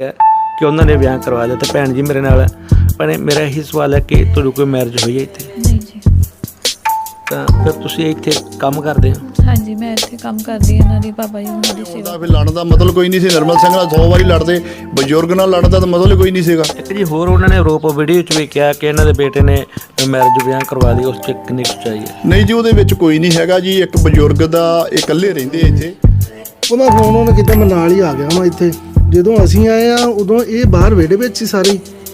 ਹੈ ਕਿ ਉਹਨਾਂ ਨੇ ਵਿਆਹ ਕਰਵਾ ਲਿਆ ਤੇ ਭੈਣ ਜੀ ਮੇਰੇ ਨਾਲ ਭੈਣੇ ਮੇਰਾ ਇਹੀ ਸਵਾਲ ਹੈ ਕਿ ਤੁਹਾਡੀ ਕੋਈ ਮੈਰਿਜ ਹੋਈ ਹੈ ਇੱਥੇ? ਨਹੀਂ ਜੀ। ਤਾਂ ਫਿਰ ਤੁਸੀਂ ਇੱਥੇ ਕੰਮ ਕਰਦੇ ਹੋ? ਹਾਂਜੀ ਮੈਂ ਇੱਥੇ ਕੰਮ ਕਰਦੀ ਹਾਂ ਇਹਨਾਂ ਦੀ ਬਾਬਾ ਜੀ ਉਹਨਾਂ ਦੀ ਸੇਵਾ। ਵੀ ਲੜਨ ਦਾ ਮਤਲਬ ਕੋਈ ਨਹੀਂ ਸੀ ਨਿਰਮਲ ਸਿੰਘ ਨਾਲ 100 ਵਾਰੀ ਲੜਦੇ ਬਜ਼ੁਰਗ ਨਾਲ ਲੜਨ ਦਾ ਤਾਂ ਮਤਲਬ ਕੋਈ ਨਹੀਂ ਸੀਗਾ। ਇੱਕ ਜੀ ਹੋਰ ਉਹਨਾਂ ਨੇ ਆਰੋਪ ਵੀਡੀਓ 'ਚ ਵੀ ਕਿਹਾ ਕਿ ਇਹਨਾਂ ਦੇ ਬੇਟੇ ਨੇ ਮੈਰਿਜ ਵਿਆਹ ਕਰਵਾ ਲਈ ਉਸ 'ਚ ਕਿੰਨੀ ਸੱਚਾਈ ਹੈ। ਨਹੀਂ ਜੀ ਉਹਦੇ ਵਿੱਚ ਕੋਈ ਨਹੀਂ ਹੈਗਾ ਜੀ ਇੱਕ ਬਜ਼ੁਰਗ ਦਾ ਇਹ ਇਕੱਲੇ ਰਹਿੰਦੇ ਇੱਥੇ। ਉਹਦਾ ਫੋਨ ਉਹਨੇ ਕੀਤਾ ਮੈਂ ਨਾਲ ਹੀ ਆ ਗਿਆ ਮੈਂ ਇੱਥੇ। ਜਦੋਂ ਅਸੀਂ ਆਏ ਆ, ਉਦੋਂ ਇਹ ਬਾਹਰ ਵਿਹੜੇ ਵਿੱਚ ਸੀ ਸਾਰੇ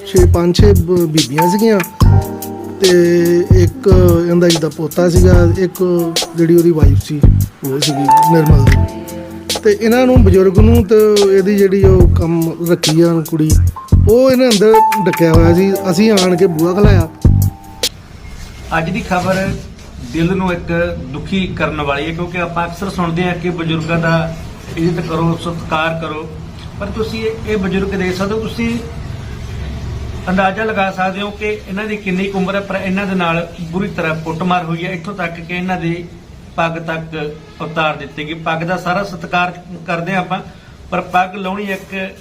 6 5 6 ਬੀਬੀਆਂ ਸੀਗੀਆਂ। ਤੇ ਇੱਕ ਇਹਦਾ ਜਿਹਦਾ ਪੋਤਾ ਸੀਗਾ, ਇੱਕ ਜਿਹੜੀ ਉਹਦੀ ਵਾਈਫ ਸੀ, ਉਹ ਸੀਗੀ ਨਿਰਮਲ ਦੀ। ਤੇ ਇਹਨਾਂ ਨੂੰ ਬਜ਼ੁਰਗ ਨੂੰ ਤੇ ਇਹਦੀ ਜਿਹੜੀ ਉਹ ਕੰਮ ਰੱਖੀ ਆ ਕੁੜੀ, ਉਹ ਇਹਨਾਂ ਅੰਦਰ ਡੱਕਿਆ ਹੋਇਆ ਸੀ। ਅਸੀਂ ਆਣ ਕੇ ਬੂਹਾ ਖਲਾਇਆ। ਅੱਜ ਦੀ ਖਬਰ ਦਿਲ ਨੂੰ ਇੱਕ ਦੁਖੀ ਕਰਨ ਵਾਲੀ ਹੈ, ਕਿਉਂਕਿ ਆਪਾਂ ਅਕਸਰ ਸੁਣਦੇ ਹਾਂ ਕਿ ਬਜ਼ੁਰਗਾਂ ਦਾ ਇੱਜ਼ਤ ਕਰੋ, ਸਤਿਕਾਰ ਕਰੋ। ਪਰ ਤੁਸੀਂ ਇਹ ਬਜ਼ੁਰਗ ਦੇਖ ਸਕਦੇ ਹੋ, ਤੁਸੀਂ ਅੰਦਾਜ਼ਾ ਲਗਾ ਸਕਦੇ ਹੋ ਕਿ ਇਹਨਾਂ ਦੀ ਕਿੰਨੀ ਉਮਰ ਹੈ, ਪਰ ਇਹਨਾਂ ਦੇ ਨਾਲ ਬੁਰੀ ਤਰ੍ਹਾਂ ਕੁੱਟਮਾਰ ਹੋਈ ਹੈ। ਇੱਥੋਂ ਤੱਕ ਕਿ ਇਹਨਾਂ ਦੀ ਪੱਗ ਤੱਕ ਉਤਾਰ ਦਿੱਤੀ ਗਈ। ਪੱਗ ਦਾ ਸਾਰਾ ਸਤਿਕਾਰ ਕਰਦੇ ਹਾਂ ਆਪਾਂ, ਪਰ ਪੱਗ ਲਾਉਣੀ ਇੱਕ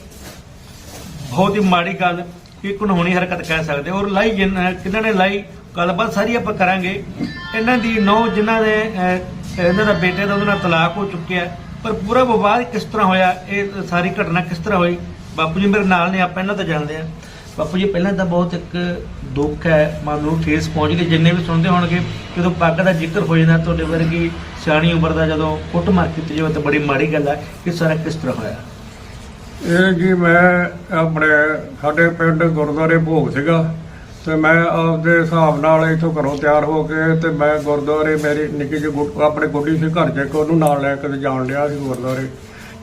ਬਹੁਤ ਹੀ ਮਾੜੀ ਗੱਲ ਕਿ ਕਾਨੂੰਨੀ ਹਰਕਤ ਕਹਿ ਸਕਦੇ ਔਰ ਲਾਈ ਜਿਨ- ਕਿਹਨਾਂ ਨੇ ਲਾਈ, ਗੱਲਬਾਤ ਸਾਰੀ ਆਪਾਂ ਕਰਾਂਗੇ। ਇਹਨਾਂ ਦੀ ਨੌ ਜਿਨ੍ਹਾਂ ਦੇ ਇਹਨਾਂ ਦਾ ਬੇਟੇ ਦਾ ਉਹਦੇ ਨਾਲ ਤਲਾਕ ਹੋ ਚੁੱਕਿਆ ਪਰ ਪੂਰਾ ਵਿਵਾਦ ਕਿਸ ਤਰ੍ਹਾਂ ਹੋਇਆ, ਇਹ ਸਾਰੀ ਘਟਨਾ ਕਿਸ ਤਰ੍ਹਾਂ ਹੋਈ? ਬਾਪੂ ਜੀ ਮੇਰੇ ਨਾਲ ਨੇ, ਆਪਾਂ ਇਹਨਾਂ ਤਾਂ ਜਾਣਦੇ ਆ ਬਾਪੂ ਜੀ, ਪਹਿਲਾਂ ਤਾਂ ਬਹੁਤ ਇੱਕ ਦੁੱਖ ਹੈ, ਮਨ ਨੂੰ ਠੇਸ ਪਹੁੰਚ ਗਈ। ਜਿੰਨੇ ਵੀ ਸੁਣਦੇ ਹੋਣਗੇ, ਜਦੋਂ ਪੱਗ ਦਾ ਜ਼ਿਕਰ ਹੋ ਜਾਂਦਾ, ਤੁਹਾਡੇ ਵਰਗੀ ਸਿਆਣੀ ਉਮਰ ਦਾ ਜਦੋਂ ਫੁੱਟ ਮਾਰ ਕੀਤੀ ਜਾਵੇ, ਤਾਂ ਬੜੀ ਮਾੜੀ ਗੱਲ ਹੈ ਕਿ ਸਾਰਾ ਕਿਸ ਤਰ੍ਹਾਂ ਹੋਇਆ? ਇਹ ਜੀ, ਮੈਂ ਆਪਣੇ, ਸਾਡੇ ਪਿੰਡ ਗੁਰਦੁਆਰੇ ਭੋਗ ਸੀਗਾ। ਤੇ ਮੈਂ ਆਪਦੇ ਹਿਸਾਬ ਨਾਲ ਇੱਥੋਂ ਘਰੋਂ ਤਿਆਰ ਹੋ ਕੇ ਤੇ ਮੈਂ ਗੁਰਦੁਆਰੇ ਮੇਰੀ ਨਿੱਕੀ ਜਿਹੀ ਗੁੱਡ- ਆਪਣੇ ਗੁੱਡੀ ਸੀ ਘਰ ਚ ਇੱਕ ਉਹਨੂੰ ਨਾਲ ਲੈ ਕੇ ਤੇ ਜਾਣ ਲਿਆ ਸੀ ਗੁਰਦੁਆਰੇ।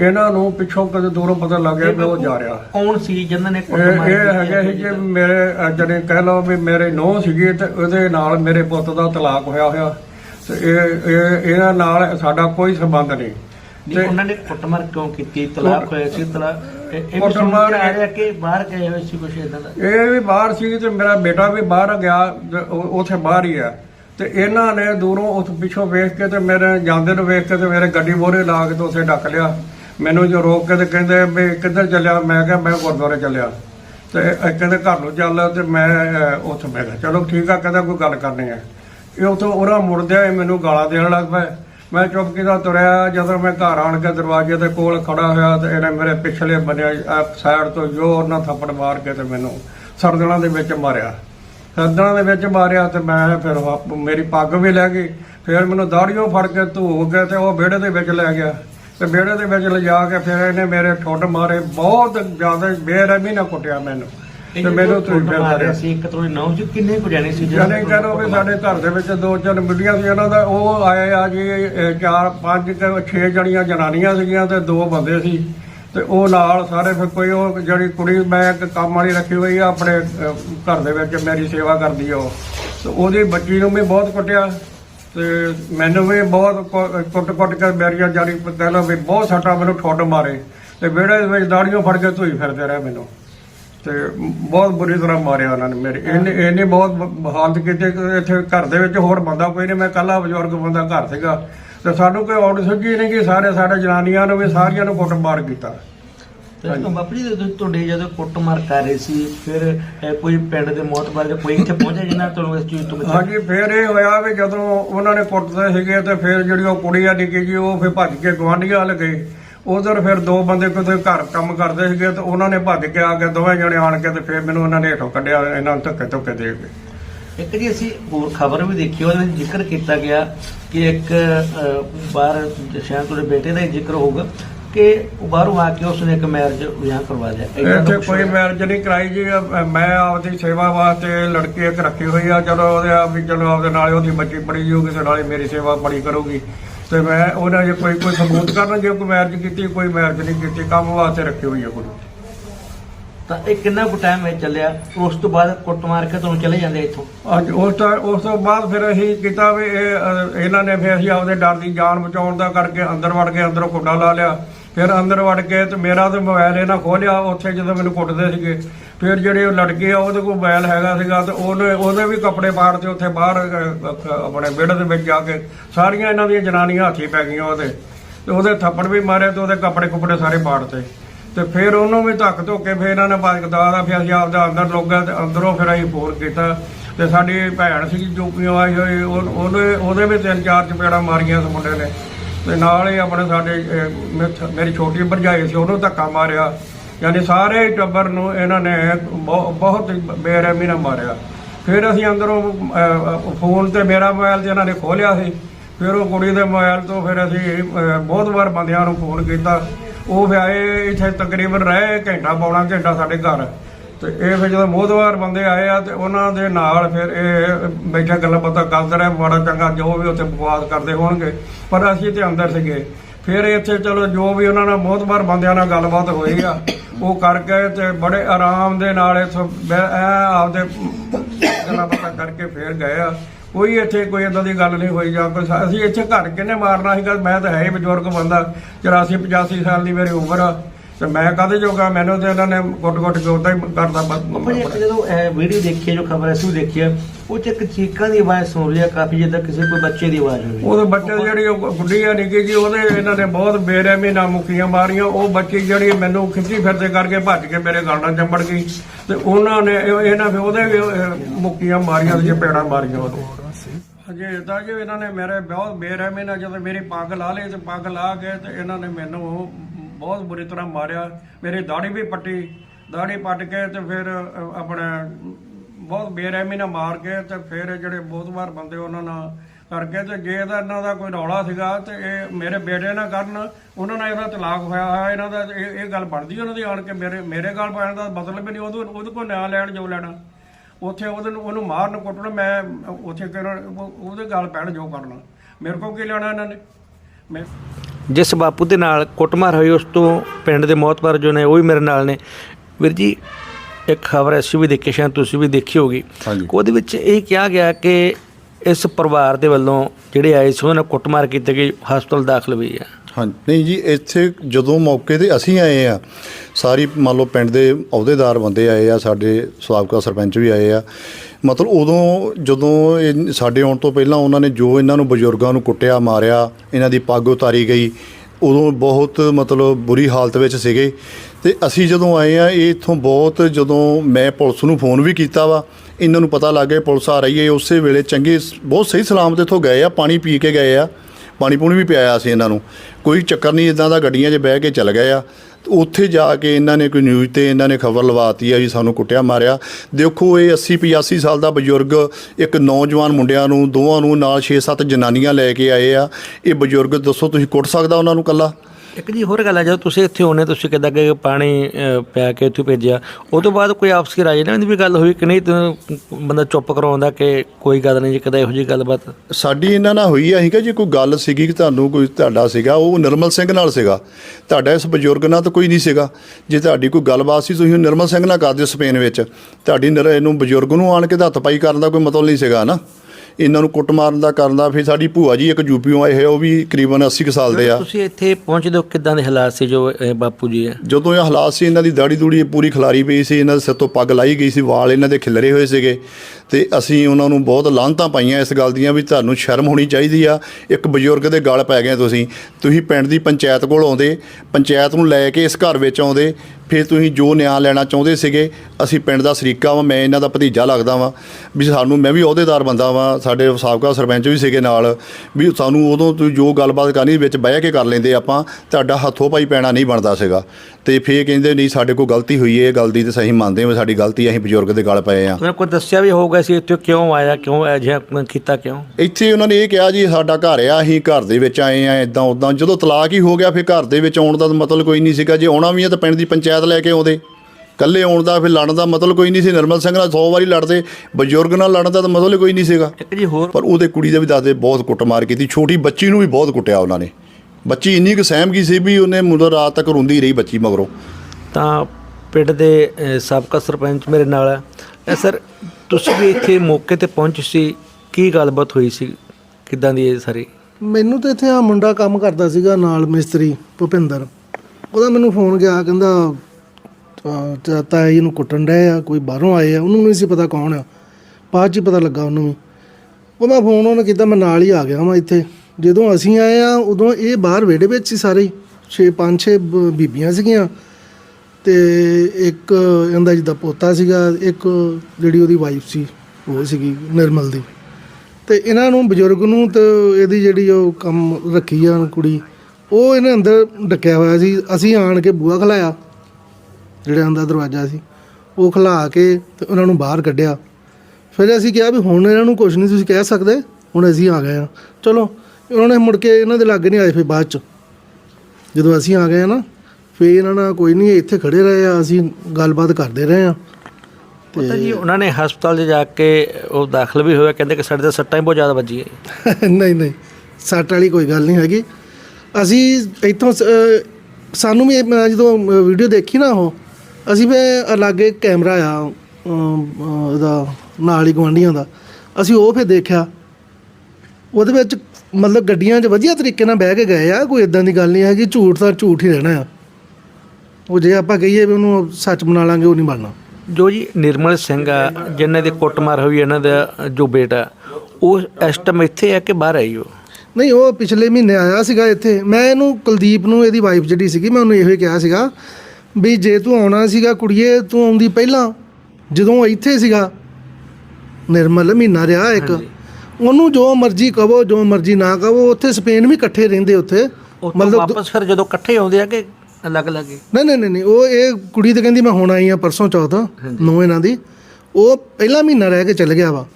ਇਹਨਾਂ ਨੂੰ ਪਿੱਛੋਂ ਕਦੇ ਦੂਰੋਂ ਪਤਾ ਲੱਗ ਗਿਆ ਵੀ ਉਹ ਜਾ ਰਿਹਾ। ਕੌਣ ਸੀ ਜਿਨ੍ਹਾਂ ਨੇ ਇਹ ਕੁੱਟਮਾਰ ਇਹ ਕੀਤੀ ਹੈਗੇ ਸੀ ਕਿ ਮੇਰੇ ਅਹ ਜਿਹੜੇ ਕਹਿ ਲਓ ਵੀ ਮੇਰੇ ਨੂੰਹ ਸੀਗੀ ਤੇ ਉਹਦੇ ਨਾਲ ਮੇਰੇ ਪੁੱਤ ਦਾ ਤਲਾਕ ਹੋਇਆ ਹੋਇਆ। ਤੇ ਇਹ ਇਹ ਇਹਨਾਂ ਨਾਲ ਸਾਡਾ ਕੋਈ ਸੰਬੰਧ ਨਹੀਂ। ਨਹੀਂ ਉਹਨਾਂ ਨੇ ਕੁੱਟਮਾਰ ਕਿਉਂ ਕੀਤੀ? ਤਲਾਕ ਹੋਇਆ ਸੀ ਤਲਾਕ ਇਹ ਇਹ ਵੀ ਸੁਣ ਕੁੱਟਮਾਰ ਕੇ ਆ ਰਿਹਾ ਕਿ ਬਾਹਰ ਗਏ ਹੋਏ ਸੀ ਕੁਛ ਇਦਾਂ ਦਾ? ਇਹ ਵੀ ਬਾਹਰ ਸੀ ਤੇ ਮੇਰਾ ਬੇਟਾ ਵੀ ਬਾਹਰ ਗਿਆ ਤੇ ਉਹ- ਉੱਥੇ ਬਾਹਰ ਹੀ ਆ ਤੇ ਇਹਨਾਂ ਨੇ ਦੂਰੋਂ ਉਸ ਪਿੱਛੋਂ ਵੇਖ ਕੇ ਤੇ ਮੇਰੇ ਜਾਂਦੇ ਨੂੰ ਵੇਖ ਕੇ ਤੇ ਮੇਰੇ ਗੱਡੀ ਮੋਹਰੇ ਲਾ ਕੇ ਤੇ ਉੱਥੇ ਡੱਕ ਲਿਆ। ਮੈਨੂੰ ਜੋ ਰੋਕ ਕੇ ਤੇ ਕਹਿੰਦੇ ਵੀ ਕਿੱਧਰ ਚੱਲਿਆ? ਮੈਂ ਕਿਹਾ ਮੈਂ ਗੁਰਦੁਆਰੇ ਚੱਲਿਆ। ਤੇ ਇਹ ਕਹਿੰਦੇ ਘਰ ਨੂੰ ਚੱਲ ਤੇ ਮੈਂ ਅਹ, ਉੱਥੇ ਮੈਂ ਕਿਹਾ ਚਲੋ ਠੀਕ ਆ ਕਹਿੰਦਾ ਕੋਈ ਗੱਲ ਕਰਨੀ ਹੈ। ਇਹ ਉਥੋਂ ਉਹਨਾਂ ਮੁੜਦਿਆ ਮੈਨੂੰ ਗਾਲਾਂ ਦੇਣ ਲੱਗ ਪਿਆ ਮੈਂ ਚੁੱਪ ਦਾ ਤੁਰਿਆ, ਜਦੋਂ ਮੈਂ ਘਰ ਆਣ ਕੇ ਦਰਵਾਜ਼ੇ ਦੇ ਕੋਲ ਖੜਾ ਹੋਇਆ ਤੇ ਇਹਨੇ ਮੇਰੇ ਪਿਛਲੇ ਬੰਨੇ ਸਾਈਡ ਤੋਂ ਜ਼ੋਰ ਨਾਲ ਥੱਪੜ ਮਾਰ ਕੇ ਤੇ ਮੈਨੂੰ ਸਰਦਲਾਂ ਦੇ ਵਿੱਚ ਮਾਰਿਆ। ਸਰਦਣਾ ਦੇ ਵਿੱਚ ਮਾਰਿਆ ਤੇ ਮੈਂ ਫਿਰ ਮੇਰੀ ਪੱਗ ਵੀ ਲੈ ਗਈ, ਫਿਰ ਮੈਨੂੰ ਦਾੜੀਓ ਫੜ ਕੇ ਧੂ ਕੇ ਤੇ ਉਹ ਵਿਹੜੇ ਦੇ ਵਿੱਚ ਲੈ ਗਿਆ। ਤੇ ਵਿਹੜੇ ਦੇ ਵਿੱਚ ਲਿਜਾ ਕੇ ਫਿਰ ਇਹਨੇ ਮੇਰੇ ਠੁੱਡ ਮਾਰੇ, ਬਹੁਤ ਜ਼ਿਆਦਾ ਬੇਰਹਿਮੀ ਨਾਲ ਕੁੱਟਿਆ ਮੈਨੂੰ। ਤੇ ਮੈਨੂੰ ਤੁਸੀਂ ਫਿਰ ਮਾਰਿਆ ਸੀ ਇੱਕ ਤੋਂ ਨੌ ਜੀ ਕਿੰਨੇ ਕੁ ਜਾਣੇ ਸੀ ਜਾਨੇ ਕਹਿੰਦਾ ਵੀ ਸਾਡੇ ਘਰ ਦੇ ਵਿੱਚ ਦੋ ਚਾਰ ਬੁੱਢੀਆਂ ਸੀ ਉਹਨਾਂ ਦਾ ਉਹ ਆਏ ਆ ਜੀ ਇਹ ਚਾਰ ਪੰਜ ਕੁ, ਛੇ ਜਣੀਆਂ ਜਨਾਨੀਆਂ ਸੀਗੀਆਂ ਤੇ ਦੋ ਬੰਦੇ ਸੀ। ਤੇ ਉਹ ਨਾਲ ਸਾਰੇ ਫਿਰ ਕੋਈ ਉਹ ਜਿਹੜੀ ਕੁੜੀ ਮੈਂ ਇੱਕ ਕੰਮ ਵਾਲੀ ਰੱਖੀ ਹੋਈ ਆ ਆਪਣੇ ਅਹ, ਘਰ ਦੇ ਵਿੱਚ ਮੇਰੀ ਸੇਵਾ ਕਰਦੀ ਆ ਉਹ। ਤੇ ਉਹਦੀ ਬੱਚੀ ਨੂੰ ਵੀ ਬਹੁਤ ਕੁੱਟਿਆ ਤੇ ਮੈਨੂੰ ਵੀ ਬਹੁਤ ਕੁੱਟ-ਕੁੱਟ ਕੇ ਮੇਰੀਆਂ ਜਾਰੀ ਕਹਿ ਲਓ ਵੀ ਬਹੁਤ ਸੱਟਾਂ ਮੈਨੂੰ ਠੁੱਡ ਮਾਰੇ ਤੇ ਵਿਹੜੇ ਦੇ ਵਿੱਚ ਦਾੜੀਆਂ ਫੜ ਕੇ ਧੋਈ ਫਿਰਦੇ ਰਹੇ ਮੈਨੂੰ। ਤੇ ਬਹੁਤ ਬੁਰੀ ਤਰ੍ਹਾਂ ਮਾਰਿਆ ਉਹਨਾਂ ਨੇ ਮੇਰੇ। ਇਹਨੇ ਇਹਨੇ ਬਹੁਤ ਹਾਲਤ ਕੀਤੀ ਕਿ ਇੱਥੇ ਘਰ ਦੇ ਵਿੱਚ ਹੋਰ ਬੰਦਾ ਕੋਈ ਨਹੀਂ। ਮੈਂ ਕੱਲਾ ਬਜ਼ੁਰਗ ਬੰਦਾ ਘਰ ਸੀਗਾ। ਤੇ ਸਾਨੂੰ ਕੋਈ ਔੜ ਸੁਝੀ ਨਹੀਂ ਕਿ ਸਾਰੇ ਸਾਡੇ ਜਨਾਨੀਆਂ ਨੂੰ ਵੀ ਸਾਰੀਆਂ ਨੂੰ ਕੁੱਟ ਮਾਰ ਕੀਤਾ ਬਾਪੂ ਜੀ ਤੁਹਾਡੇ ਜਦੋਂ ਕੁੱਟਮਾਰ ਕਰ ਰਹੇ ਸੀ ਫਿਰ ਕੋਈ ਪਿੰਡ ਦੇ ਮੋਤਬਰ ਜਾਂ ਕੋਈ ਇੱਥੇ ਪਹੁੰਚਿਆ ਜਿਨ੍ਹਾਂ ਤੁਹਾਨੂੰ ਇਸ ਚੀਜ਼ ਤੋਂ ਹਾਂਜੀ ਫਿਰ ਇਹ ਹੋਇਆ ਵੀ ਜਦੋਂ ਉਹਨਾਂ ਨੇ ਕੁੱਟਦੇ ਸੀਗੇ ਤੇ ਫਿਰ ਜਿਹੜੀ ਉਹ ਕੁੜੀ ਆ ਨਿੱਕੀ ਜੀ ਉਹ ਫਿਰ ਭੱਜ ਕੇ ਗਵਾਂਢੀਆਂ ਵੱਲ ਗਈ ਉਧਰ ਫਿਰ ਦੋ ਬੰਦੇ ਕਿਤੇ ਘਰ ਕੰਮ ਕਰਦੇ ਸੀਗੇ ਤੇ ਉਹਨਾਂ ਨੇ ਭੱਜ ਕੇ ਆ ਕੇ ਦੋਵੇਂ ਜਣੇ ਆਣ ਕੇ ਤੇ ਫਿਰ ਮੈਨੂੰ ਉਹਨਾਂ ਨੇ ਹੇਠੋਂ ਕੱਢਿਆ ਇਹਨਾਂ ਨੂੰ ਧੱਕੇ ਧੁੱਕੇ ਦੇ ਕੇ। ਇੱਕ ਜੀ ਅਸੀਂ ਹੋਰ ਖਬਰ ਵੀ ਦੇਖੀ ਉਹਦੇ ਵਿੱਚ ਜ਼ਿਕਰ ਕੀਤਾ ਗਿਆ ਕਿ ਇੱਕ ਅਹ, ਬਾਹਰ ਸ਼ਾਇਦ ਤੁਹਾਡੇ ਬੇਟੇ ਦਾ ਹੀ ਜ਼ਿਕਰ ਹੋਊਗਾ ਕਿ ਉਹ ਬਾਹਰੋਂ ਆ ਕੇ ਉਸਨੇ ਇੱਕ ਮੈਰਿਜ ਵਿਆਹ ਕਰਵਾ ਲਿਆ। ਇੱਥੇ ਕੋਈ ਹੋਇਆ। ਮੈਰਿਜ ਨਹੀਂ ਕਰਾਈ ਜੀ ਅਹ ਮੈਂ ਆਪਦੀ ਸੇਵਾ ਵਾਸਤੇ ਲੜਕੀ ਇੱਕ ਰੱਖੀ ਹੋਈ ਆ ਚਲੋ ਉਹਦੇ ਆ ਵੀ ਚਲੋ ਆਪਦੇ ਨਾਲ ਉਹਦੀ ਬੱਚੀ ਪੜੀ ਜਾਊਗੀ ਤੇ ਨਾਲੇ ਮੇਰੀ ਸੇਵਾ ਬੜੀ ਕਰੂਗੀ। ਤੇ ਮੈਂ ਉਹਨਾਂ ਜੇ ਕੋਈ ਕੋਈ ਸਬੂਤ ਕਰਨ ਜੇ ਕੋਈ ਮੈਰਿਜ ਕੀਤੀ ਕੋਈ ਮੈਰਿਜ ਨਹੀਂ ਕੀਤੀ ਕੰਮ ਵਾਸਤੇ ਰੱਖੀ ਹੋਈ ਆ ਕੁੜੀ। ਤਾਂ ਇਹ ਕਿੰਨਾ ਕੁ ਟਾਈਮ ਵਿੱਚ ਚੱਲਿਆ? ਉਸ ਤੋਂ ਬਾਅਦ ਕੁੱਟਮਾਰ ਕੇ ਤੁਹਾਨੂੰ ਚਲੇ ਜਾਂਦੇ ਇੱਥੋਂ? ਅੱਜ ਉਸ ਤੋਂ ਉਸ ਤੋਂ ਬਾਅਦ ਫਿਰ ਅਸੀਂ ਕੀਤਾ ਵੀ ਇਹ ਅਹ, ਇਹਨਾਂ ਨੇ ਫਿਰ ਅਸੀਂ ਆਪਦੇ ਡਰ ਦੀ ਜਾਨ ਬਚਾਉਣ ਦਾ ਕਰਕੇ ਅੰਦਰ ਵੜ ਕੇ ਅੰਦਰੋਂ ਕੁੰਡਾ ਲਾ ਲਿਆ। ਫਿਰ ਅੰਦਰ ਵੜ ਕੇ ਤੇ ਮੇਰਾ ਤੇ ਮੋਬਾਈਲ ਇਹਨਾਂ ਖੋਲਿਆ, ਉੱਥੇ ਜਦੋਂ ਮੈਨੂੰ ਕੁੱਟਦੇ ਸੀਗੇ। ਫਿਰ ਜਿਹੜੇ ਉਹ ਲੜਕੇ ਆ, ਉਹਦੇ ਕੋਲ ਮੋਬਾਈਲ ਹੈਗਾ ਸੀਗਾ ਤੇ ਉਹਨੇ ਉਹਦੇ ਵੀ ਕੱਪੜੇ ਪਾੜ ਤੇ ਉੱਥੇ ਬਾਹਰ ਆਪਣੇ ਵਿਹੜੇ ਦੇ ਵਿੱਚ ਜਾ ਕੇ ਸਾਰੀਆਂ ਇਹਨਾਂ ਦੀਆਂ ਜਨਾਨੀਆਂ ਹੱਥੀ ਪੈ ਗਈਆਂ ਉਹਦੇ। ਤੇ ਉਹਦੇ ਥੱਪੜ ਵੀ ਮਾਰੇ ਤੇ ਉਹਦੇ ਕੱਪੜੇ ਕੁਪੜੇ ਸਾਰੇ ਪਾੜਤੇ। ਤੇ ਫਿਰ ਉਹਨੂੰ ਵੀ ਧੱਕ ਧੋਕੇ ਫਿਰ ਇਹਨਾਂ ਨੇ ਭਜਦਾ ਦਾ ਫਿਰ ਅਸੀਂ ਆਪਦਾ ਅੰਦਰ ਲੋਗਾ ਤੇ ਅੰਦਰੋਂ ਫਿਰ ਅਸੀਂ ਫੋਨ ਕੀਤਾ। ਤੇ ਸਾਡੀ ਭੈਣ ਸੀ ਜੋਪੀਓ ਆਈ ਹੋਈ, ਉਹ- ਉਹਦੇ ਉਹਦੇ ਵੀ ਤਿੰਨ ਚਾਰ ਚਪੇੜਾਂ ਮਾਰੀਆਂ ਉਸ ਮੁੰਡੇ ਨੇ। ਤੇ ਨਾਲ ਹੀ ਆਪਣੇ ਸਾਡੇ ਮੇਥ- ਮੇਰੀ ਛੋਟੀ ਭਰਜਾਈ ਸੀ, ਉਹਨੂੰ ਧੱਕਾ ਮਾਰਿਆ। ਯਾਨੀ ਸਾਰੇ ਟੱਬਰ ਨੂੰ ਇਹਨਾਂ ਨੇ ਬਹੁ- ਬਹੁਤ ਹੀ ਬੇਰਹਿਮੀ ਨਾਲ ਮਾਰਿਆ। ਫਿਰ ਅਸੀਂ ਅੰਦਰੋਂ ਫੋਨ ਤੇ ਮੇਰਾ ਮੋਬਾਈਲ ਤੇ ਇਹਨਾਂ ਨੇ ਖੋਲਿਆ ਸੀ। ਫਿਰ ਉਹ ਕੁੜੀ ਦੇ ਮੋਬਾਈਲ ਤੋਂ ਫਿਰ ਅਸੀਂ ਬਹੁਤ ਵਾਰ ਬੰਦਿਆਂ ਨੂੰ ਫੋਨ ਕੀਤਾ। ਉਹ ਫਿਰ ਆਏ, ਇੱਥੇ ਤਕਰੀਬਨ ਰਹੇ ਘੰਟਾ, ਪੌਣਾ ਘੰਟਾ ਸਾਡੇ ਘਰ। ਤੇ ਇਹ ਫਿਰ ਜਦੋਂ ਮੋਦਵਾਰ ਬੰਦੇ ਆਏ ਆ ਤੇ ਉਹਨਾਂ ਦੇ ਨਾਲ ਫਿਰ ਇਹ ਬੈਠਾ ਗੱਲਾਂ ਬਾਤਾਂ ਕਰਦੇ ਰਹੇ ਬੜਾ ਚੰਗਾ ਜੋ ਵੀ ਉੱਥੇ ਬਕਵਾਸ ਕਰਦੇ ਹੋਣਗੇ, ਪਰ ਅਸੀਂ ਤੇ ਅੰਦਰ ਸੀਗੇ। ਫਿਰ ਇੱਥੇ ਚਲੋ ਜੋ ਵੀ ਉਹਨਾਂ ਨਾਲ ਮੋਦਵਾਰ ਬੰਦਿਆਂ ਨਾਲ ਗੱਲਬਾਤ ਹੋਈ ਆ, ਉਹ ਕਰਕੇ ਤੇ ਬੜੇ ਆਰਾਮ ਦੇ ਨਾਲ ਇੱਥੋਂ ਬੈ- ਐਂ ਆਪਦੇ ਗੱਲਾਂ ਬਾਤਾਂ ਕਰਕੇ ਫੇਰ ਗਏ ਆ। ਕੋਈ ਇੱਥੇ ਕੋਈ ਇਦਾਂ ਦੀ ਗੱਲ ਨਹੀਂ ਹੋਈ ਜਾਂ ਕੋਈ ਅਸੀਂ ਇੱਥੇ ਘਰ ਕਿੰਨੇ ਮਾਰਨਾ ਸੀਗਾ? ਮੈਂ ਤਾਂ ਹੈ ਹੀ ਬਜ਼ੁਰਗ ਬੰਦਾ 84 85 ਸਾਲ ਦੀ ਮੇਰੀ ਉਮਰ ਆ। ਤੇ ਮੈਂ ਕਾਹਦੇ ਜੋਗਾ? ਮੈਨੂੰ ਤੇ ਇਹਨਾਂ ਨੇ ਗੁੱਟ-ਗੁੱਟ ਕੇ ਉਦਾਂ ਹੀ ਕਰਦਾ ਆਪਾਂ ਜੀ ਇੱਕ ਬਸ ਜਦੋਂ ਵੀਡੀਓ ਦੇਖੀ ਹੈ, ਜੋ ਖਬਰ ਅਸੀਂ ਦੇਖੀ ਹੈ, ਉਹ ਚ ਇੱਕ ਚੀਕਾਂ ਦੀ ਆਵਾਜ਼ ਸੁਣ ਲਿਆ ਕਾਫੀ ਜਿੱਦਾਂ ਕਿਸੇ ਕੋਈ ਬੱਚੇ ਦੀ ਆਵਾਜ਼ ਹੋਵੇ। ਉਹਦੇ ਬੱਚੇ ਜਿਹੜੀ ਉਹ ਗੁੱਡੀ ਆ ਨਿੱਕੀ ਜੀ ਉਹਦੇ ਇਹਨਾਂ ਨੇ ਬਹੁਤ ਬੇਰਹਿਮੀ ਨਾਲ ਮੁੱਕੀਆਂ ਮਾਰੀਆਂ। ਉਹ ਬੱਚੀ ਜਿਹੜੀ ਮੈਨੂੰ ਖਿੱਚੀ ਫਿਰਦੇ ਕਰਕੇ ਭੱਜ ਕੇ ਮੇਰੇ ਗਲ ਚੰਬੜ ਗਈ। ਤੇ ਉਹਨਾਂ ਨੇ ਇਹ- ਇਹਨਾਂ ਫਿਰ ਉਹਦੇ ਵੀ ਅਹ, ਮੁੱਕੀਆਂ ਮਾਰੀਆਂ ਤੇ ਪੇੜਾਂ ਮਾਰੀਆਂ ਉਹਦੇ। ਅਜੇ ਤਾਂ ਜੀ ਇਹਨਾਂ ਨੇ ਮੇਰੇ ਬਹੁਤ ਬੇਰਹਿਮੀ ਨਾਲ ਜਦੋਂ ਮੇਰੀ ਪੱਗ ਲਾ ਲਈ ਤੇ ਪੱਗ ਲਾ ਕੇ ਤੇ ਇਹਨਾਂ ਨੇ ਮੈਨੂੰ ਬਹੁਤ ਬੁਰੀ ਤਰ੍ਹਾਂ ਮਾਰਿਆ। ਮੇਰੀ ਦਾੜੀ ਵੀ ਪੱਟੀ। ਦਾੜੀ ਪੱਟ ਕੇ ਤੇ ਫਿਰ ਅਹ, ਆਪਣਾ ਬਹੁਤ ਬੇਰਹਿਮੀ ਨਾਲ ਮਾਰ ਕੇ ਤੇ ਫਿਰ ਜਿਹੜੇ ਬਹੁਤ ਵਾਰ ਬੰਦੇ ਉਹਨਾਂ ਨਾਲ ਕਰਕੇ ਤੇ ਜੇ ਇਹਦਾ ਇਹਨਾਂ ਦਾ ਕੋਈ ਰੌਲਾ ਸੀਗਾ ਤੇ ਇਹ ਮੇਰੇ ਬੇਟੇ ਨਾਲ ਕਰਨ ਉਹਨਾਂ ਨਾਲ ਇਹਦਾ ਤਲਾਕ ਹੋਇਆ ਹੋਇਆ ਇਹਨਾਂ ਦਾ ਇਹ ਇਹ ਗੱਲ ਬਣਦੀ ਉਹਨਾਂ ਦੀ ਆਣ ਕੇ ਮੇਰੇ ਮੇਰੇ ਗੱਲ ਪੈਣ ਦਾ ਮਤਲਬ ਹੀ ਨਹੀਂ ਉਹਦੇ ਉਹਦੇ ਕੋਲ ਨਿਆਂ ਲੈਣ ਜੋ ਲੈਣਾ। ਉੱਥੇ ਉਹਦੇ ਉਹਨੂੰ ਮਾਰਨ ਕੁੱਟਣ ਮੈਂ ਉੱਥੇ ਕਿਹੜਾ ਉਹਦੇ ਗੱਲ ਪੈਣ ਜੋ ਕਰਨਾ। ਮੇਰੇ ਕੋਲ ਕੀ ਲੈਣਾ ਇਹਨਾਂ ਨੇ? ਮੈਂ ਜਿਸ ਬਾਪੂ ਦੇ ਨਾਲ ਕੁੱਟਮਾਰ ਹੋਈ ਉਸ ਤੋਂ ਪਿੰਡ ਦੇ ਮੌਤਬਰ ਜੋ ਨੇ ਉਹ ਵੀ ਮੇਰੇ ਨਾਲ ਨੇ। ਵੀਰ ਜੀ ਇੱਕ ਖਬਰ ਅਸੀਂ ਵੀ ਦੇਖੀ ਸ਼ਾਇਦ ਤੁਸੀਂ ਵੀ ਦੇਖੀ ਹੋਗੀ ਹਾਂਜੀ। ਉਹਦੇ ਵਿੱਚ ਇਹ ਕਿਹਾ ਗਿਆ ਕਿ ਇਸ ਪਰਿਵਾਰ ਦੇ ਵੱਲੋਂ ਜਿਹੜੇ ਆਏ ਸੀ ਉਹਨਾਂ ਨਾਲ ਕੁੱਟਮਾਰ ਕੀਤੀ ਗਈ ਹਸਪਤਾਲ ਦਾਖਲ ਹੋਈ ਹੈ। ਹਾਂ ਨਹੀਂ ਜੀ ਇੱਥੇ ਜਦੋਂ ਮੌਕੇ ਤੇ ਅਸੀਂ ਆਏ ਆ ਸਾਰੀ ਮੰਨ ਲਓ ਪਿੰਡ ਦੇ ਅਹੁਦੇਦਾਰ ਬੰਦੇ ਆਏ ਆ ਸਾਡੇ ਸਾਬਕਾ ਸਰਪੰਚ ਵੀ ਆਏ ਆ ਮਤਲਬ ਉਦੋਂ ਜਦੋਂ ਇਹ ਸਾਡੇ ਆਉਣ ਤੋਂ ਪਹਿਲਾਂ ਉਹਨਾਂ ਨੇ ਜੋ ਇਹਨਾਂ ਨੂੰ ਬਜ਼ੁਰਗਾਂ ਨੂੰ ਕੁੱਟਿਆ, ਮਾਰਿਆ, ਇਹਨਾਂ ਦੀ ਪੱਗ ਉਤਾਰੀ ਗਈ, ਉਦੋਂ ਬਹੁਤ ਮਤਲਬ ਬੁਰੀ ਹਾਲਤ ਵਿੱਚ ਸੀਗੇ। ਤੇ ਅਸੀਂ ਜਦੋਂ ਆਏ ਆ, ਇਹ ਇਥੋਂ ਬਹੁਤ ਜਦੋਂ ਮੈਂ ਪੁਲਿਸ ਨੂੰ ਫੋਨ ਵੀ ਕੀਤਾ ਵਾ, ਇਹਨਾਂ ਨੂੰ ਪਤਾ ਲੱਗ ਗਿਆ ਪੁਲਿਸ ਆ ਰਹੀ ਹੈ, ਉਸੇ ਵੇਲੇ ਚੰਗੇ ਬਹੁਤ ਸਹੀ ਸਲਾਮਤ ਇੱਥੋਂ ਗਏ ਆ, ਪਾਣੀ ਪੀ ਕੇ ਗਏ ਆ, ਪਾਣੀ ਪੂਣੀ ਵੀ ਪਿਆਇਆ ਸੀ ਇਹਨਾਂ ਨੂੰ। ਕੋਈ ਚੱਕਰ ਨਹੀਂ, ਇਦਾਂ ਦਾ ਗੱਡੀਆਂ 'ਚ ਬਹਿ ਕੇ ਚੱਲ ਗਏ ਆ। ਉੱਥੇ ਜਾ ਕੇ ਇਹਨਾਂ ਨੇ ਕੋਈ ਨਿਊਜ਼ ਤੇ ਇਹਨਾਂ ਨੇ ਖਬਰ ਲਵਾਤੀ ਆ ਜੀ, ਸਾਨੂੰ ਕੁੱਟਿਆ, ਮਾਰਿਆ। ਦੇਖੋ ਇਹ 80 85 ਸਾਲ ਦਾ ਬਜ਼ੁਰਗ ਇੱਕ ਨੌਜਵਾਨ ਮੁੰਡਿਆਂ ਨੂੰ, ਦੋਵਾਂ ਨੂੰ ਨਾਲ 6-7 ਜਨਾਨੀਆਂ ਲੈ ਕੇ ਆਏ ਆ। ਇਹ ਬਜ਼ੁਰਗ ਦੱਸੋ ਤੁਸੀਂ ਕੁੱਟ ਸਕਦਾ ਉਹਨਾਂ ਨੂੰ ਕੱਲਾ ਇੱਕ ਜੀ ਹੋਰ ਗੱਲ ਹੈ ਜਦੋਂ ਤੁਸੀਂ ਇੱਥੇ ਆਉਨੇ ਤੁਸੀਂ ਕਿੱਦਾਂ ਕਿ ਪਾਣੀ ਅਹ, ਪਿਆ ਕੇ ਇੱਥੇ ਭੇਜਿਆ ਉਹ ਤੋਂ ਬਾਅਦ ਕੋਈ ਆਪਸੀ ਰਾਏ ਨਾਲ ਦੀ ਵੀ ਗੱਲ ਹੋਈ ਕਿ ਨਹੀਂ ਤਾਂ ਬੰਦਾ ਚੁੱਪ ਕਰਾਉਂਦਾ ਕਿ ਕੋਈ ਗੱਲ ਨਹੀਂ ਜੀ ਕਦੇ ਇਹੋ ਜਿਹੀ ਗੱਲਬਾਤ? ਸਾਡੀ ਇਹਨਾਂ ਨਾਲ ਹੋਈ ਆ ਅਸੀਂ ਕਿਹਾ ਜੇ ਕੋਈ ਗੱਲ ਸੀਗੀ ਕਿ ਤੁਹਾਨੂੰ ਕੋਈ ਤੁਹਾਡਾ ਸੀਗਾ ਉਹ ਨਿਰਮਲ ਸਿੰਘ ਨਾਲ ਸੀਗਾ। ਤੁਹਾਡਾ ਇਸ ਬਜ਼ੁਰਗ ਨਾਲ ਤਾਂ ਕੋਈ ਨਹੀਂ ਸੀਗਾ। ਜੇ ਤੁਹਾਡੀ ਕੋਈ ਗੱਲਬਾਤ ਸੀ ਤੁਸੀਂ ਨਿਰਮਲ ਸਿੰਘ ਨਾਲ ਕਰਦੇ ਸਪੇਨ ਵਿੱਚ। ਤੁਹਾਡੀ ਨਿਰ ਇਹਨੂੰ ਬਜ਼ੁਰਗ ਨੂੰ ਆਣ ਕੇ ਹੱਥ ਪਾਈ ਕਰਨ ਦਾ ਕੋਈ ਮਤਲਬ ਨਹੀਂ ਸੀਗਾ ਨਾ ਇਹਨਾਂ ਨੂੰ ਕੁੱਟ ਮਾਰਨ ਦਾ ਕਰਨ ਦਾ ਫਿਰ ਸਾਡੀ ਭੂਆ ਜੀ ਇੱਕ ਯੂਪੀਓਂ ਆਏ ਹੋਏ ਉਹ ਵੀ ਕਰੀਬਨ 80 ਕੁ ਸਾਲ ਦੇ ਆ। ਤੁਸੀਂ ਇੱਥੇ ਪਹੁੰਚਦੇ ਹੋ ਕਿੱਦਾਂ ਦੇ ਹਾਲਾਤ ਸੀ ਜੋ ਇਹ ਬਾਪੂ ਜੀ ਹੈ ਜਦੋਂ ਇਹ ਹਾਲਾਤ ਸੀ ਇਹਨਾਂ ਦੀ ਦਾੜੀ ਦੂੜੀ ਪੂਰੀ ਖਿਲਾਰੀ ਪਈ ਸੀ ਇਹਨਾਂ ਦੇ ਸਿਰ ਤੋਂ ਪੱਗ ਲਾਈ ਗਈ ਸੀ ਵਾਲ ਇਹਨਾਂ ਦੇ ਖਿਲਰੇ ਹੋਏ ਸੀਗੇ। ਤੇ ਅਸੀਂ ਉਹਨਾਂ ਨੂੰ ਬਹੁਤ ਲਾਂਤਾਂ ਪਾਈਆਂ ਇਸ ਗੱਲ ਦੀਆਂ ਵੀ ਤੁਹਾਨੂੰ ਸ਼ਰਮ ਹੋਣੀ ਚਾਹੀਦੀ ਆ। ਇੱਕ ਬਜ਼ੁਰਗ ਦੇ ਗਲ ਪੈ ਗਏ ਤੁਸੀਂ। ਤੁਸੀਂ ਪਿੰਡ ਦੀ ਪੰਚਾਇਤ ਕੋਲ ਆਉਂਦੇ ਪੰਚਾਇਤ ਨੂੰ ਲੈ ਕੇ ਇਸ ਘਰ ਵਿੱਚ ਆਉਂਦੇ ਫਿਰ ਤੁਸੀਂ ਜੋ ਨਿਆਂ ਲੈਣਾ ਚਾਹੁੰਦੇ ਸੀਗੇ, ਅਸੀਂ ਪਿੰਡ ਦਾ ਸਰੀਕਾ ਵਾਂ, ਮੈਂ ਇਹਨਾਂ ਦਾ ਭਤੀਜਾ ਲੱਗਦਾ ਵਾਂ। ਵੀ ਸਾਨੂੰ, ਮੈਂ ਵੀ ਅਹੁਦੇਦਾਰ ਬੰਦਾ ਵਾਂ, ਸਾਡੇ ਸਾਬਕਾ ਸਰਪੰਚ ਵੀ ਸੀਗੇ ਨਾਲ। ਵੀ ਸਾਨੂੰ ਉਦੋਂ ਤੁਸੀਂ ਜੋ ਗੱਲਬਾਤ ਕਰਨੀ, ਵਿੱਚ ਬਹਿ ਕੇ ਕਰ ਲੈਂਦੇ ਆਪਾਂ, ਤੁਹਾਡਾ ਹੱਥੋਂ ਪਾਈ ਪੈਣਾ ਨਹੀਂ ਬਣਦਾ ਸੀਗਾ। ਤੇ ਫੇਰ ਕਹਿੰਦੇ ਨਹੀਂ ਸਾਡੇ ਕੋਲ ਗਲਤੀ ਹੋਈ ਹੈ ਇਹ ਗੱਲ ਦੀ ਤੇ ਸਹੀ ਮੰਨਦੇ ਹਾਂ ਵੀ ਸਾਡੀ ਗਲਤੀ ਹੈ, ਅਸੀਂ ਬਜ਼ੁਰਗ ਦੇ ਗਲ ਪਏ ਆ। ਕੋਈ ਦੱਸਿਆ ਵੀ ਹੋਊਗਾ ਸੀ ਇੱਥੇ ਕਿਉਂ ਆਇਆ ਕਿਉਂ ਅਜਿਹਾ ਕੀਤਾ ਕਿਉਂ? ਇੱਥੇ ਉਹਨਾਂ ਨੇ ਇਹ ਕਿਹਾ ਜੀ ਸਾਡਾ ਘਰ ਆ ਅਸੀਂ ਘਰ ਦੇ ਵਿੱਚ ਆਏ ਆ ਇਦਾਂ ਉਦਾਂ ਜਦੋਂ ਤਲਾਕ ਹੀ ਹੋ ਗਿਆ ਫਿਰ ਘਰ ਦੇ ਵਿੱਚ ਆਉਣ ਦਾ ਤਾਂ ਮਤਲਬ ਕੋਈ ਨਹੀਂ ਸੀਗਾ। ਜੇ ਆਉਣਾ ਵੀ ਹੈ ਤਾਂ ਪਿੰਡ ਦੀ ਪੰਚਾਇਤ ਲੈ ਕੇ ਆਉਂਦੇ। ਕੱਲੇ ਆਉਣ ਦਾ ਫਿਰ ਲੜਨ ਦਾ ਮਤਲਬ ਕੋਈ ਨਹੀਂ ਸੀ। ਨਿਰਮਲ ਸਿੰਘ ਨਾਲ 100 ਵਾਰੀ ਲੜਦੇ ਬਜ਼ੁਰਗ ਨਾਲ ਲੜਨ ਦਾ ਤਾਂ ਮਤਲਬ ਕੋਈ ਨਹੀਂ ਸੀਗਾ। ਇੱਕ ਜੀ ਹੋਰ ਪਰ ਉਹਦੇ ਕੁੜੀ ਦੇ ਵੀ ਦੱਸਦੇ ਬਹੁਤ ਕੁੱਟਮਾਰ ਕੀਤੀ ਛੋਟੀ ਬੱਚੀ ਨੂੰ ਵੀ ਬਹੁਤ ਕੁੱਟਿਆ ਉਹਨਾਂ ਨੇ। ਬੱਚੀ ਇੰਨੀ ਕੁ ਸਹਿਮ ਗਈ ਸੀ ਵੀ ਉਹਨੇ ਮੁੰਡਾ ਰਾਤ ਤੱਕ ਰੋਂਦੀ ਰਹੀ ਬੱਚੀ ਮਗਰੋਂ। ਤਾਂ ਪਿੰਡ ਦੇ ਸਾਬਕਾ ਸਰਪੰਚ ਮੇਰੇ ਨਾਲ ਹੈ। ਸਰ ਤੁਸੀਂ ਵੀ ਇੱਥੇ ਮੌਕੇ ਤੇ ਪਹੁੰਚੇ ਸੀ। ਕੀ ਗੱਲਬਾਤ ਹੋਈ ਸੀ? ਕਿੱਦਾਂ ਦੀ ਇਹ ਸਾਰੀ? ਮੈਨੂੰ ਤਾਂ ਇੱਥੇ ਆ ਮੁੰਡਾ ਕੰਮ ਕਰਦਾ ਸੀਗਾ ਨਾਲ ਮਿਸਤਰੀ ਭੁਪਿੰਦਰ। ਉਹਦਾ ਮੈਨੂੰ ਫੋਨ ਗਿਆ ਕਹਿੰਦਾ ਅਹ, ਤਾ- ਤਾਇਆ ਜੀ ਨੂੰ ਕੁੱਟਣ ਡਏ ਆ ਕੋਈ ਬਾਹਰੋਂ ਆਏ ਆ ਉਹਨੂੰ ਨਹੀਂ ਸੀ ਪਤਾ ਕੌਣ ਆ। ਬਾਅਦ 'ਚ ਹੀ ਪਤਾ ਲੱਗਾ ਉਹਨੂੰ ਵੀ। ਉਹਦਾ ਫੋਨ ਉਹਨੇ ਕੀਤਾ ਮੈਂ ਨਾਲ ਹੀ ਆ ਗਿਆ ਮੈਂ ਇੱਥੇ। ਜਦੋਂ ਅਸੀਂ ਆਏ ਆ, ਉਦੋਂ ਇਹ ਬਾਹਰ ਵਿਹੜੇ ਵਿੱਚ ਸੀ ਸਾਰੇ ਛੇ, ਪੰਜ, ਛੇ ਬ- ਬੀਬੀਆਂ ਸੀਗੀਆਂ। ਤੇ ਇੱਕ ਇਹਦਾ ਜਿਹਦਾ ਪੋਤਾ ਸੀਗਾ, ਇੱਕ ਜਿਹੜੀ ਉਹਦੀ ਵਾਈਫ ਸੀ, ਉਹ ਸੀਗੀ ਨਿਰਮਲ ਦੀ। ਤੇ ਇਹਨਾਂ ਨੂੰ, ਬਜ਼ੁਰਗ ਨੂੰ ਤੇ ਇਹਦੀ ਜਿਹੜੀ ਉਹ ਕੰਮ ਰੱਖੀ ਆ ਕੁੜੀ, ਉਹ ਇਹਨੇ ਅੰਦਰ ਡੱਕਿਆ ਹੋਇਆ ਸੀ। ਅਸੀਂ ਆਣ ਕੇ ਬੂਹਾ ਖਲਾਇਆ, ਜਿਹੜਾ ਅੰਦਰ ਦਰਵਾਜ਼ਾ ਸੀ। ਉਹ ਖਲਾ ਕੇ ਤੇ ਉਹਨਾਂ ਨੂੰ ਬਾਹਰ ਕੱਢਿਆ। ਫਿਰ ਅਸੀਂ ਕਿਹਾ ਵੀ ਹੁਣ ਇਹਨਾਂ ਨੂੰ ਕੁਝ ਨਹੀਂ ਤੁਸੀਂ ਕਹਿ ਸਕਦੇ, ਹੁਣ ਅਸੀਂ ਆ ਗਏ ਆ। ਚਲੋ ਉਹਨਾਂ ਨੇ ਮੁੜ ਕੇ ਇਹਨਾਂ ਦੇ ਲਾਗੇ ਨਹੀਂ ਆਏ ਫਿਰ ਬਾਅਦ ਚ। ਜਦੋਂ ਅਸੀਂ ਆ ਗਏ ਨਾ ਫਿਰ ਇਹਨਾਂ ਨਾਲ ਕੋਈ ਨਹੀਂ ਇੱਥੇ ਖੜੇ ਰਹੇ ਆ ਅਸੀਂ ਗੱਲਬਾਤ ਕਰਦੇ ਰਹੇ ਆ। ਪਤਾ ਜੀ ਉਹਨਾਂ ਨੇ ਹਸਪਤਾਲ 'ਚ ਜਾ ਕੇ ਉਹ ਦਾਖਲ ਵੀ ਹੋਇਆ ਕਹਿੰਦੇ ਕਿ ਸਾਡੇ ਤਾਂ ਸੱਟਾਂ ਹੀ ਬਹੁਤ ਜ਼ਿਆਦਾ ਵੱਜੀਆਂ ਨਹੀਂ ਨਹੀਂ ਸੱਟ ਵਾਲੀ ਕੋਈ ਗੱਲ ਨਹੀਂ ਹੈਗੀ। ਅਸੀਂ ਇੱਥੋਂ ਸਾਨੂੰ ਵੀ ਜਦੋਂ ਵੀਡੀਓ ਦੇਖੀ ਨਾ ਉਹ ਅਸੀਂ ਵੀ ਲਾਗੇ ਕੈਮਰਾ ਆ ਇਹਦਾ ਨਾਲ ਹੀ ਗਵਾਂਢੀਆਂ ਦਾ। ਅਸੀਂ ਉਹ ਫਿਰ ਦੇਖਿਆ। ਉਹਦੇ ਵਿੱਚ ਮਤਲਬ ਗੱਡੀਆਂ 'ਚ ਵਧੀਆ ਤਰੀਕੇ ਨਾਲ ਬਹਿ ਕੇ ਗਏ ਆ ਕੋਈ ਇਦਾਂ ਦੀ ਗੱਲ ਨਹੀਂ ਹੈਗੀ ਝੂਠ ਤਾਂ ਝੂਠ ਹੀ ਰਹਿਣਾ ਆ। ਉਹ ਜੇ ਆਪਾਂ ਕਹੀਏ ਵੀ ਉਹਨੂੰ ਸੱਚ ਬਣਾ ਲਾਂਗੇ ਉਹ ਨਹੀਂ ਬਣਨਾ। ਜੋ ਜੀ ਨਿਰਮਲ ਸਿੰਘ ਆ ਜਿਨ੍ਹਾਂ ਦੀ ਕੁੱਟਮਾਰ ਹੋਈ ਇਹਨਾਂ ਦਾ ਜੋ ਬੇਟਾ ਉਹ ਇਸ ਟਾਈਮ ਇੱਥੇ ਆ ਕਿ ਬਾਹਰ ਆਈ ਉਹ? ਨਹੀਂ ਉਹ ਪਿਛਲੇ ਮਹੀਨੇ ਆਇਆ ਸੀਗਾ ਇੱਥੇ। ਮੈਂ ਇਹਨੂੰ ਕੁਲਦੀਪ ਨੂੰ ਇਹਦੀ ਵਾਈਫ ਜਿਹੜੀ ਸੀਗੀ ਮੈਂ ਉਹਨੂੰ ਇਹੋ ਹੀ ਕਿਹਾ ਸੀਗਾ ਵੀ ਜੇ ਤੂੰ ਆਉਣਾ ਸੀਗਾ ਕੁੜੀਏ ਤੂੰ ਆਉਂਦੀ ਪਹਿਲਾਂ ਜਦੋਂ ਇੱਥੇ ਸੀਗਾ ਨਿਰਮਲ ਮਹੀਨਾ ਰਿਹਾ ਇੱਕ। ਉਹਨੂੰ ਜੋ ਮਰਜ਼ੀ ਕਹੋ ਜੋ ਮਰਜ਼ੀ ਨਾ ਕਹੋ ਉੱਥੇ ਸਪੇਨ ਵੀ ਇਕੱਠੇ ਰਹਿੰਦੇ ਉੱਥੇ। ਮਤਲਬ ਵਾਪਸ ਫਿਰ ਜਦੋਂ ਇਕੱਠੇ ਆਉਂਦੇ ਆ ਕਿ ਅਲੱਗ-ਅਲੱਗ ਹੀ? ਨਹੀਂ ਨਹੀਂ ਨਹੀਂ ਨਹੀਂ ਉਹ ਇਹ ਕੁੜੀ ਤੇ ਕਹਿੰਦੀ ਮੈਂ ਹੁਣ ਆਈ ਆ ਪਰਸੋਂ ਚੌਥ ਨੌ ਇਹਨਾਂ ਦੀ। ਉਹ ਪਹਿਲਾ ਮਹੀਨਾ ਰਹਿ ਕੇ ਚੱਲ ਗਿਆ ਵਾ।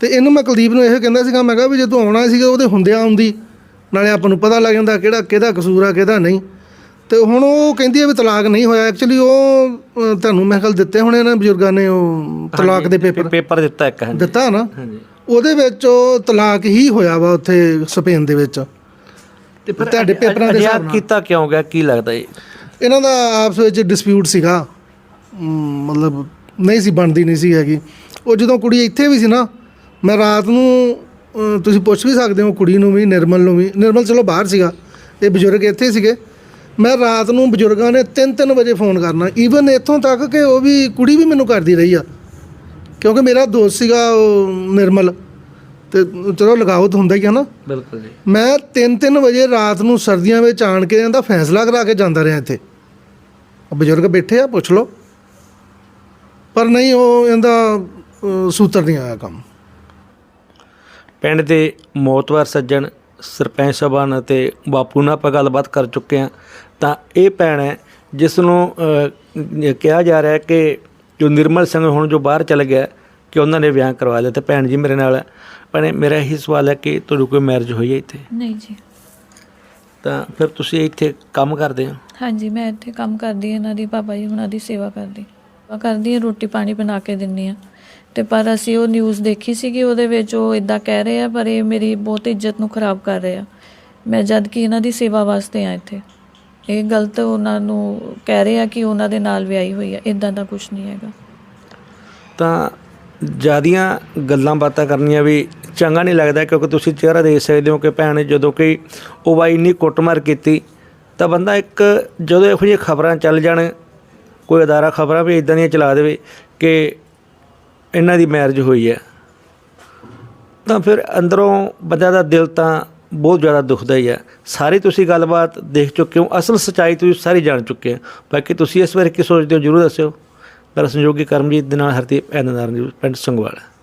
ਤੇ ਇਹਨੂੰ ਮੈਂ ਕੁਲਦੀਪ ਨੂੰ ਇਹੋ ਕਹਿੰਦਾ ਸੀਗਾ ਮੈਂ ਕਿਹਾ ਵੀ ਜੇ ਤੂੰ ਆਉਣਾ ਸੀਗਾ ਉਹਦੇ ਹੁੰਦਿਆਂ ਆਉਂਦੀ। ਨਾਲੇ ਆਪਾਂ ਨੂੰ ਪਤਾ ਲੱਗ ਜਾਂਦਾ ਕਿਹੜਾ ਕਿਹਦਾ ਕਸੂਰ ਆ ਕਿਹਦਾ ਨਹੀਂ। ਤੇ ਹੁਣ ਉਹ ਕਹਿੰਦੀ ਹੈ ਵੀ ਤਲਾਕ ਨਹੀਂ ਹੋਇਆ। ਐਕਚੁਅਲੀ ਉਹ ਅ, ਤੁਹਾਨੂੰ ਮੈਂ ਕੱਲ ਦਿੱਤੇ ਹੋਣੇ ਨਾ ਬਜ਼ੁਰਗਾਂ ਨੇ ਉਹ ਤਲਾਕ ਦੇ ਪੇਪਰ। ਪੇਪਰ ਦਿੱਤਾ ਇੱਕ ਹਾਂਜੀ। ਦਿੱਤਾ ਨਾ? ਹਾਂਜੀ। ਉਹਦੇ ਵਿੱਚ ਉਹ ਤਲਾਕ ਹੀ ਹੋਇਆ ਵਾ ਉੱਥੇ ਸਪੇਨ ਦੇ ਵਿੱਚ। ਤੇ ਫਿਰ ਤੁਹਾਡੇ ਪੇਪਰਾਂ ਦੇ ਹਿਸਾਬ ਨਾਲ। ਕੀਤਾ ਕਿਉਂ ਗਿਆ? ਕੀ ਲੱਗਦਾ ਜੀ ਇਹਨਾਂ ਦਾ ਆਪਸ ਵਿੱਚ ਡਿਸਪਿਊਟ ਸੀਗਾ। ਮਤਲਬ ਨਹੀਂ ਸੀ ਬਣਦੀ ਨਹੀਂ ਸੀ ਹੈਗੀ। ਉਹ ਜਦੋਂ ਕੁੜੀ ਇੱਥੇ ਵੀ ਸੀ ਨਾ ਮੈਂ ਰਾਤ ਨੂੰ ਤੁਸੀਂ ਪੁੱਛ ਵੀ ਸਕਦੇ ਹੋ ਕੁੜੀ ਨੂੰ ਵੀ ਨਿਰਮਲ ਨੂੰ ਵੀ। ਨਿਰਮਲ ਚਲੋ ਬਾਹਰ ਸੀਗਾ। ਇਹ ਬਜ਼ੁਰਗ ਇੱਥੇ ਸੀਗੇ। ਮੈਂ ਰਾਤ ਨੂੰ ਬਜ਼ੁਰਗਾਂ ਨੇ 3-3 ਵਜੇ ਫੋਨ ਕਰਨਾ। ਈਵਨ ਇੱਥੋਂ ਤੱਕ ਕਿ ਉਹ ਵੀ ਕੁੜੀ ਵੀ ਮੈਨੂੰ ਕਰਦੀ ਰਹੀ ਆ। ਕਿਉਂਕਿ ਮੇਰਾ ਦੋਸਤ ਸੀਗਾ ਉਹ ਨਿਰਮਲ ਤੇ ਚਲੋ ਲਗਾਓ ਤਾਂ ਹੁੰਦਾ ਹੀ ਆ ਨਾ। ਬਿਲਕੁਲ ਜੀ। ਮੈਂ 3-3 ਵਜੇ ਰਾਤ ਨੂੰ ਸਰਦੀਆਂ ਵਿੱਚ ਆਣ ਕੇ ਇਹਦਾ ਫੈਸਲਾ ਕਰਾ ਕੇ ਜਾਂਦਾ ਰਿਹਾ ਇੱਥੇ। ਉਹ ਬਜ਼ੁਰਗ ਬੈਠੇ ਆ ਪੁੱਛ ਲਓ। ਪਰ ਨਹੀਂ ਉਹ ਇਹਦਾ ਸੂਤਰ ਨਹੀਂ ਆਇਆ ਕੰਮ। ਪਿੰਡ ਦੇ ਮੋਤਵਾਰ ਸੱਜਣ ਸਰਪੰਚ ਸਾਹਿਬਾਨ ਅਤੇ ਬਾਪੂ ਨਾਲ ਆਪਾਂ ਗੱਲਬਾਤ ਕਰ ਚੁੱਕੇ ਹਾਂ। ਤਾਂ ਇਹ ਹੈ ਜਿਸ ਨੂੰ ਕਿਹਾ ਜਾ ਰਿਹਾ ਹੈ ਕਿ ਜੋ ਨਿਰਮਲ ਸਿੰਘ ਹੁਣ ਜੋ ਬਾਹਰ ਚਲ ਗਿਆ ਕਿ ਉਹਨਾਂ ਨੇ ਵਿਆਹ ਕਰਵਾ ਲਿਆ ਤੇ ਭੈਣ ਜੀ ਮੇਰੇ ਨਾਲ ਭੈਣੇ ਮੇਰਾ ਇਹੀ ਸਵਾਲ ਹੈ ਕਿ ਤੁਹਾਡੀ ਕੋਈ ਮੈਰਿਜ ਹੋਈ ਹੈ ਇੱਥੇ? ਨਹੀਂ ਜੀ। ਤਾਂ ਫਿਰ ਤੁਸੀਂ ਇੱਥੇ ਕੰਮ ਕਰਦੇ ਹੋ? ਹਾਂਜੀ ਮੈਂ ਇੱਥੇ ਕੰਮ ਕਰਦੀ ਹਾਂ ਇਹਨਾਂ ਦੀ ਪਾਪਾ ਜੀ ਉਹਨਾਂ ਦੀ ਸੇਵਾ ਕਰਦੀ। ਸੇਵਾ ਕਰਦੀ ਹਾਂ ਰੋਟੀ ਪਾਣੀ ਬਣਾ ਕੇ ਦਿੰਦੀ ਹਾਂ। ਤੇ ਪਰ ਅਸੀਂ ਉਹ ਨਿਊਜ਼ ਦੇਖੀ ਸੀਗੀ ਉਹਦੇ ਵਿੱਚ ਉਹ ਇਦਾਂ ਕਹਿ ਰਹੇ ਆ ਪਰ ਇਹ ਮੇਰੀ ਬਹੁਤ ਇੱਜ਼ਤ ਨੂੰ ਖਰਾਬ ਕਰ ਰਹੇ ਆ। ਮੈਂ ਜਦ ਕਿ ਇਹਨਾਂ ਦੀ ਸੇਵਾ ਵਾਸਤੇ ਆ ਇੱਥੇ। ਇਹ ਗਲਤ ਉਹਨਾਂ ਨੂੰ ਕਹਿ ਰਹੇ ਆ ਕਿ ਉਹਨਾਂ ਦੇ ਨਾਲ ਵਿਆਹੀ ਹੋਈ ਆ ਇਦਾਂ ਦਾ ਕੁਝ ਨਹੀਂ ਹੈਗਾ। ਤਾਂ ਜਿਆਦੀਆਂ ਗੱਲਾਂ ਬਾਤਾਂ ਕਰਨੀਆਂ ਵੀ ਚੰਗਾ ਨਹੀਂ ਲੱਗਦਾ ਕਿਉਂਕਿ ਤੁਸੀਂ ਚਿਹਰਾ ਦੇਖ ਸਕਦੇ ਹੋ ਕਿ ਭੈਣ ਨੇ ਜਦੋਂ ਕਿ ਉਹ ਬਾਈ ਇੰਨੀ ਕੁੱਟਮਾਰ ਕੀਤੀ, ਤਾਂ ਬੰਦਾ ਇੱਕ ਜਦੋਂ ਇਹੋ ਜਿਹੀਆਂ ਖਬਰਾਂ ਚੱਲ ਜਾਣ, ਕੋਈ ਅਦਾਰਾ ਖਬਰਾਂ ਵੀ ਇਦਾਂ ਦੀਆਂ ਚਲਾ ਦੇਵੇ ਕਿ ਇਹਨਾਂ ਦੀ ਮੈਰਿਜ ਹੋਈ ਹੈ। ਤਾਂ ਫਿਰ ਅੰਦਰੋਂ ਬੰਦੇ ਦਾ ਦਿਲ ਤਾਂ ਬਹੁਤ ਜ਼ਿਆਦਾ ਦੁਖਦਾ ਹੀ। ਹੈ ਸਾਰੀ ਤੁਸੀਂ ਗੱਲਬਾਤ ਦੇਖ ਚੁੱਕੇ ਹੋ। ਅਸਲ ਸਚਾਈ ਤੁਸੀਂ ਸਾਰੀ ਜਾਣ ਚੁੱਕੇ ਹੋ। ਬਾਕੀ ਤੁਸੀਂ ਇਸ ਬਾਰੇ ਕੀ ਸੋਚਦੇ ਹੋ ਜਰੂਰ ਦੱਸਿਓ। ਮੇਰਾ ਸੰਯੋਗੀ ਕਰਮਜੀਤ ਦੇ ਨਾਲ ਹਰਦੀਪ ਐਨਦਾਰ ਜੀ, ਪਿੰਡ ਸੰਗਵਾਲ।